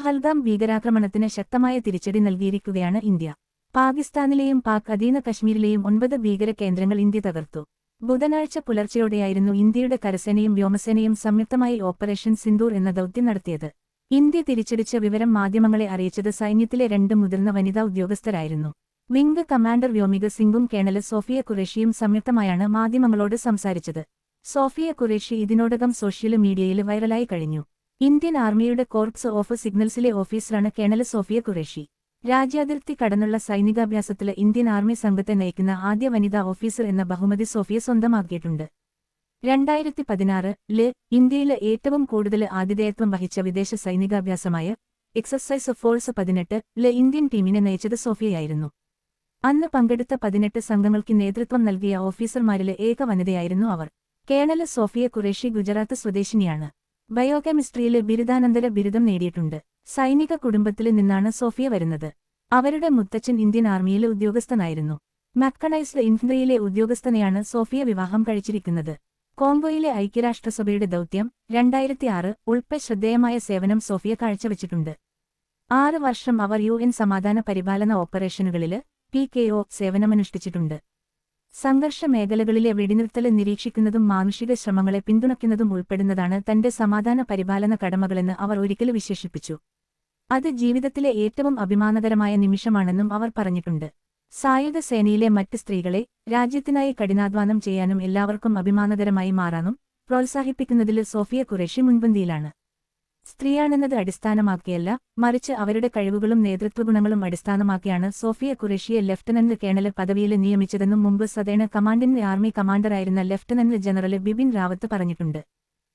പഹൽഗാം ഭീകരാക്രമണത്തിന് ശക്തമായ തിരിച്ചടി നൽകിയിരിക്കുകയാണ് ഇന്ത്യ. പാകിസ്ഥാനിലെയും പാക് അധീന കശ്മീരിലെയും ഒൻപത് ഭീകര കേന്ദ്രങ്ങൾ ഇന്ത്യ തകർത്തു. ബുധനാഴ്ച പുലർച്ചെയോടെയായിരുന്നു ഇന്ത്യയുടെ കരസേനയും വ്യോമസേനയും സംയുക്തമായി ഓപ്പറേഷൻ സിന്ദൂർ എന്ന ദൗത്യം നടത്തിയത്. ഇന്ത്യ തിരിച്ചടിച്ച വിവരം മാധ്യമങ്ങളെ അറിയിച്ചത് സൈന്യത്തിലെ രണ്ട് മുതിർന്ന വനിതാ ഉദ്യോഗസ്ഥരായിരുന്നു. വിംഗ് കമാൻഡർ വ്യോമിക സിംഗും കേണൽ സോഫിയ ഖുറേഷിയും സംയുക്തമായാണ് മാധ്യമങ്ങളോട് സംസാരിച്ചത്. സോഫിയ ഖുറേഷി ഇതിനോടകം സോഷ്യൽ മീഡിയയിൽ വൈറലായി കഴിഞ്ഞു. ഇന്ത്യൻ ആർമിയുടെ കോർപ്സ് ഓഫ് സിഗ്നൽസിലെ ഓഫീസറാണ് കേണൽ സോഫിയ ഖുറേഷി. രാജ്യാതിർത്തി കടന്നുള്ള സൈനികാഭ്യാസത്തിൽ ഇന്ത്യൻ ആർമി സംഘത്തെ നയിക്കുന്ന ആദ്യ വനിതാ ഓഫീസർ എന്ന ബഹുമതി സോഫിയ സ്വന്തമാക്കിയിട്ടുണ്ട്. രണ്ടായിരത്തി പതിനാറ് ൽ ഇന്ത്യയിലെ ഏറ്റവും കൂടുതൽ ആതിഥേയത്വം വഹിച്ച വിദേശ സൈനികാഭ്യാസമായ എക്സസൈസ് ഫോഴ്സ് പതിനെട്ട് ൽ ഇന്ത്യൻ ടീമിനെ നയിച്ചത് സോഫിയയായിരുന്നു. അന്ന് പങ്കെടുത്ത പതിനെട്ട് സംഘങ്ങൾക്ക് നേതൃത്വം നൽകിയ ഓഫീസർമാരിലെ ഏക വനിതയായിരുന്നു അവർ. കേണൽ സോഫിയ ഖുറേഷി ഗുജറാത്ത് സ്വദേശിനിയാണ്. ബയോകെമിസ്ട്രിയിലെ ബിരുദാനന്തര ബിരുദം നേടിയിട്ടുണ്ട്. സൈനിക കുടുംബത്തിൽ നിന്നാണ് സോഫിയ വരുന്നത്. അവരുടെ മുത്തച്ഛൻ ഇന്ത്യൻ ആർമിയിലെ ഉദ്യോഗസ്ഥനായിരുന്നു. മെക്കണൈസ്ഡ് ഇൻഫൻട്രിയിലെ ഉദ്യോഗസ്ഥനെയാണ് സോഫിയ വിവാഹം കഴിച്ചിരിക്കുന്നത്. കോങ്കോയിലെ ഐക്യരാഷ്ട്രസഭയുടെ ദൗത്യം രണ്ടായിരത്തി ആറ് ഉൾപ്പെടെ ശ്രദ്ധേയമായ സേവനം സോഫിയ കാഴ്ചവച്ചിട്ടുണ്ട്. ആറ് വർഷം അവർ യു എൻ സമാധാന പരിപാലന ഓപ്പറേഷനുകളിൽ പി കെ ഒ സേവനമനുഷ്ഠിച്ചിട്ടുണ്ട്. സംഘർഷ മേഖലകളിലെ വെടിനിർത്തൽ നിരീക്ഷിക്കുന്നതും മാനുഷിക ശ്രമങ്ങളെ പിന്തുണയ്ക്കുന്നതും ഉൾപ്പെടുന്നതാണ് തന്റെ സമാധാന പരിപാലന കടമകളെന്ന് അവർ ഒരിക്കൽ വിശേഷിപ്പിച്ചു. അത് ജീവിതത്തിലെ ഏറ്റവും അഭിമാനകരമായ നിമിഷമാണെന്നും അവർ പറഞ്ഞിട്ടുണ്ട്. സായുധ സേനയിലെ മറ്റ് സ്ത്രീകളെ രാജ്യത്തിനായി കഠിനാധ്വാനം ചെയ്യാനും എല്ലാവർക്കും അഭിമാനകരമായി മാറാനും പ്രോത്സാഹിപ്പിക്കുന്നതിൽ സോഫിയ കുറേഷി മുൻപന്തിയിലാണ്. സ്ത്രീയാണെന്നത് അടിസ്ഥാനമാക്കിയല്ല മറിച്ച് അവരുടെ കഴിവുകളും നേതൃത്വഗുണങ്ങളും അടിസ്ഥാനമാക്കിയാണ് സോഫിയ കുറേഷ്യയെ ലഫ്റ്റനന്റ് കേണൽ പദവിയിൽ നിയമിച്ചതെന്നും മുമ്പ് സദേന കമാൻഡിന്റെ ആർമി കമാൻഡറായിരുന്ന ലഫ്റ്റനന്റ് ജനറൽ ബിപിൻ റാവത്ത് പറഞ്ഞിട്ടുണ്ട്.